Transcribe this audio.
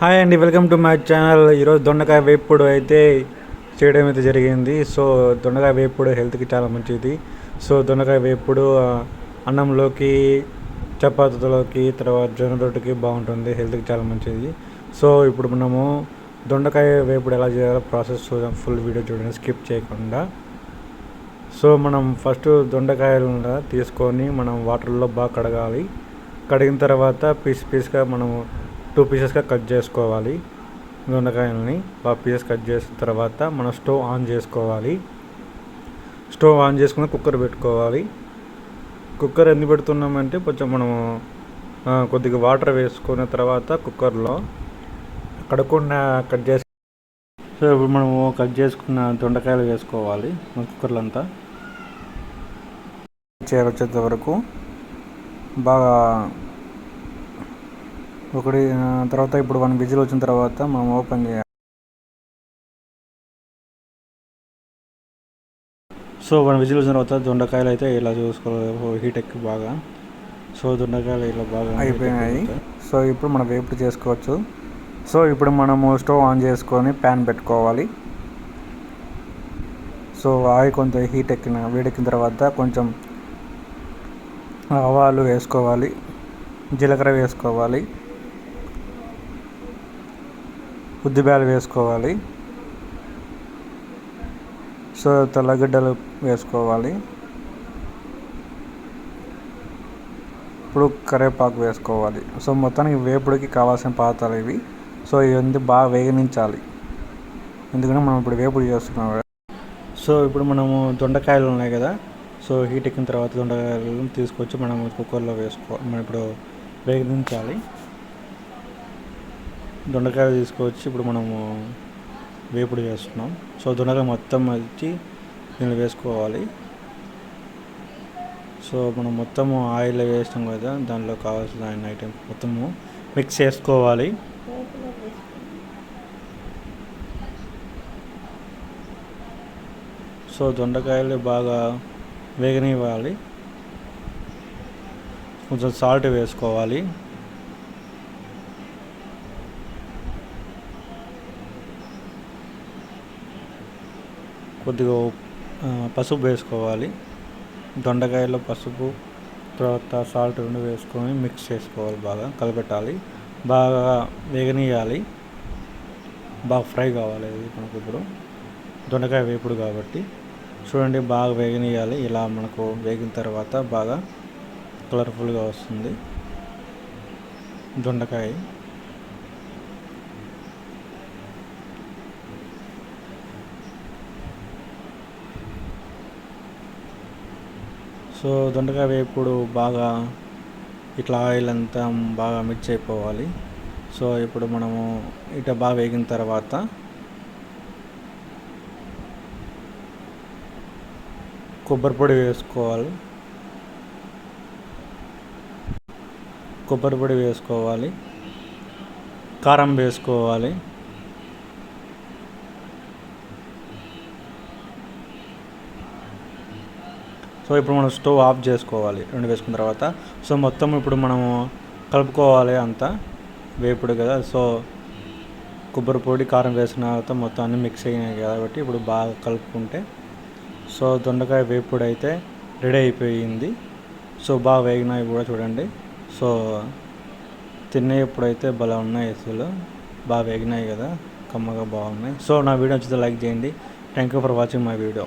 Hi అండి welcome to my channel ఈరోజు దొండకాయ వేపుడు అయితే చేయడం అయితే జరిగింది. సో దొండకాయ వేపుడు హెల్త్కి చాలా మంచిది. సో దొండకాయ వేపుడు అన్నంలోకి చపాతీలోకి తర్వాత జొన్న రొట్టెకి బాగుంటుంది. హెల్త్కి చాలా మంచిది. సో ఇప్పుడు మనము దొండకాయ వేపుడు ఎలా చేయాలో ప్రాసెస్ చూద్దాం. ఫుల్ వీడియో చూడండి స్కిప్ చేయకుండా. సో మనం ఫస్ట్ దొండకాయలు తీసుకొని మనం వాటర్లో బాగా కడగాలి. కడిగిన తర్వాత పీస్ పీస్గా మనము టూ పీసెస్గా కట్ చేసుకోవాలి. దొండకాయలని బాగా పీసెస్ కట్ చేసిన తర్వాత మనం స్టవ్ ఆన్ చేసుకోవాలి. స్టవ్ ఆన్ చేసుకుని కుక్కర్ పెట్టుకోవాలి. కుక్కర్ ఎందుకు పెడుతున్నామంటే కొంచెం మనము కొద్దిగా వాటర్ వేసుకున్న తర్వాత కుక్కర్లో కడకుండా కట్ చేసి సో ఇప్పుడు మనము కట్ చేసుకున్న దొండకాయలు వేసుకోవాలి కుక్కర్లు అంతా చేరొచ్చేంత వరకు బాగా ఒకటి తర్వాత ఇప్పుడు వన్ విజిల్ వచ్చిన తర్వాత మనం ఓపెన్ చేయాలి. సో వన్ విజిల్ వచ్చిన తర్వాత దొండకాయలు అయితే ఇలా చూసుకోవాలి. హీట్ ఎక్కి బాగా. సో దొండకాయలు ఇలా బాగా అయిపోయినాయి. సో ఇప్పుడు మనం వేపుడు చేసుకోవచ్చు. సో ఇప్పుడు మనము స్టవ్ ఆన్ చేసుకొని ప్యాన్ పెట్టుకోవాలి. సో ఆయిల్ కొంచెం హీట్ ఎక్కిన వేడెక్కిన తర్వాత కొంచెం ఆవాలు వేసుకోవాలి. జీలకర్ర వేసుకోవాలి. ఉద్దిబ్యాలు వేసుకోవాలి. సో తెల్లగడ్డలు వేసుకోవాలి. ఇప్పుడు కరివేపాకు వేసుకోవాలి. సో మొత్తానికి వేపుడికి కావాల్సిన పాత్రలు ఇవి. సో ఇవన్నీ బాగా వేగనించాలి. ఎందుకంటే మనం ఇప్పుడు వేపుడు చేస్తున్నాం. కదా. సో ఇప్పుడు మనము దొండకాయలు ఉన్నాయి కదా. సో హీట్ ఎక్కిన తర్వాత దొండకాయలు తీసుకొచ్చి మనం కుక్కర్లో వేసుకో మనం ఇప్పుడు వేగనించాలి. దొండకాయ తీసుకొచ్చి ఇప్పుడు మనము వేపుడు చేస్తున్నాం. సో దొండకాయ మొత్తం వచ్చి దీనిలో వేసుకోవాలి. సో మనం మొత్తము ఆయిల్ వేసినాం కదా దానిలో కావాల్సిన ఐటమ్ మొత్తము మిక్స్ చేసుకోవాలి. సో దొండకాయలు బాగా వేగనివ్వాలి. కొంచెం సాల్ట్ వేసుకోవాలి. కొద్దిగా పసుపు వేసుకోవాలి. దొండకాయలో పసుపు తర్వాత సాల్ట్ రెండు వేసుకొని మిక్స్ చేసుకోవాలి బాగా కలపెట్టాలి. బాగా వేగనీయాలి బాగా ఫ్రై కావాలి ఇది మనకు ఇప్పుడు. దొండకాయ వేపుడు కాబట్టి. చూడండి బాగా వేగనీయాలి ఇలా మనకు వేగిన తర్వాత బాగా కలర్ఫుల్గా వస్తుంది. దొండకాయ. సో దొండకాయ వేపుడు బాగా ఇట్లా ఆయిల్ అంతా బాగా మిక్స్ అయిపోవాలి. సో ఇప్పుడు మనము ఇట బాగా వేగిన తర్వాత కొబ్బరి పొడి వేసుకోవాలి. కొబ్బరి పొడి వేసుకోవాలి. కారం వేసుకోవాలి. సో ఇప్పుడు మనం స్టవ్ ఆఫ్ చేసుకోవాలి రెండు వేసుకున్న తర్వాత. సో మొత్తం ఇప్పుడు మనము కలుపుకోవాలి అంతా వేపుడు కదా. సో కొబ్బరి పొడి కారం వేసిన తర్వాత మొత్తం అన్నీ మిక్స్ అయినాయి కాబట్టి ఇప్పుడు బాగా కలుపుకుంటే. సో దొండకాయ వేపుడు అయితే రెడీ అయిపోయింది. సో బాగా వేగినాయి కూడా చూడండి. సో తినేప్పుడు అయితే భలే ఉన్నాయి అసలు. బాగా వేగినాయి కదా. కమ్మగా బాగున్నాయి. సో నా వీడియో నచ్చితే లైక్ చేయండి. Thank you for watching my video